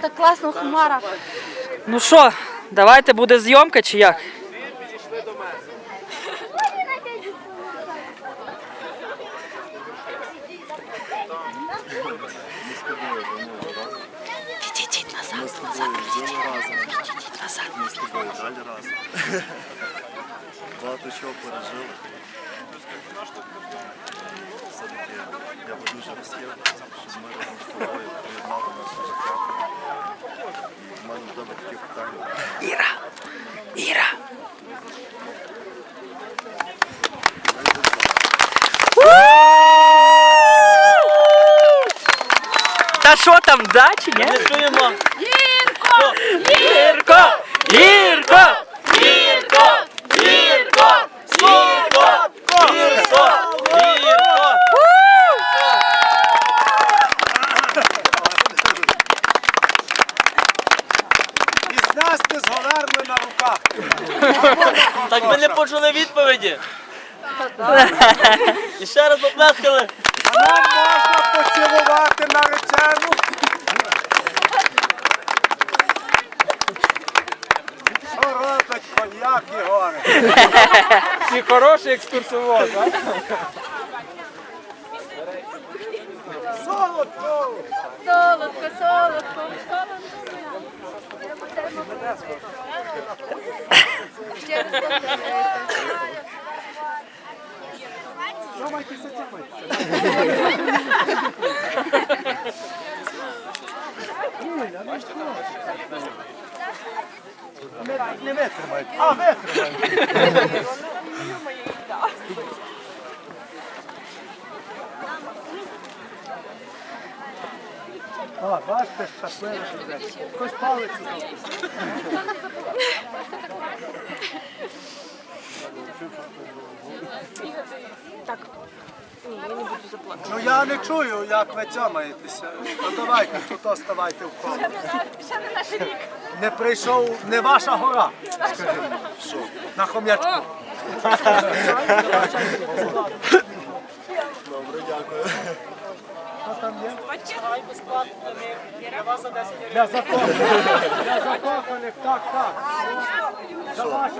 Так класно, Хмара. Ну що, давайте буде зйомка чи як? Відійдіть назад, назад, відійдіть. Відійдіть назад. Ми з тобою далі разом. Багато чого пережили. Все-таки я би дуже хотів, щоб ми що там, да чи ні? Не чуємо. Гірко! Гірко! Гірко! Гірко! Гірко! Гірко! Гірко! Гірко! І з говерли на руках. Так ми не почули відповіді. І ще раз поплескали. А нам можна Так, Ігоре. Ти хороший екскурсовод, а? Солодко! Солодко, солодко, солодко. Ще раз. Не, не витримають. А, витримають. А, бачите, щасливо. Хтось палицю зробив. Ну я не чую, як ви цьомаєтеся. Ну давайте, тут оставайте в колі. Не прийшов, не ваша гора. Що? На хом'ячку. Добре, дякую. Що там є? Для закоханих. Для закоханих, так, так. За ваше.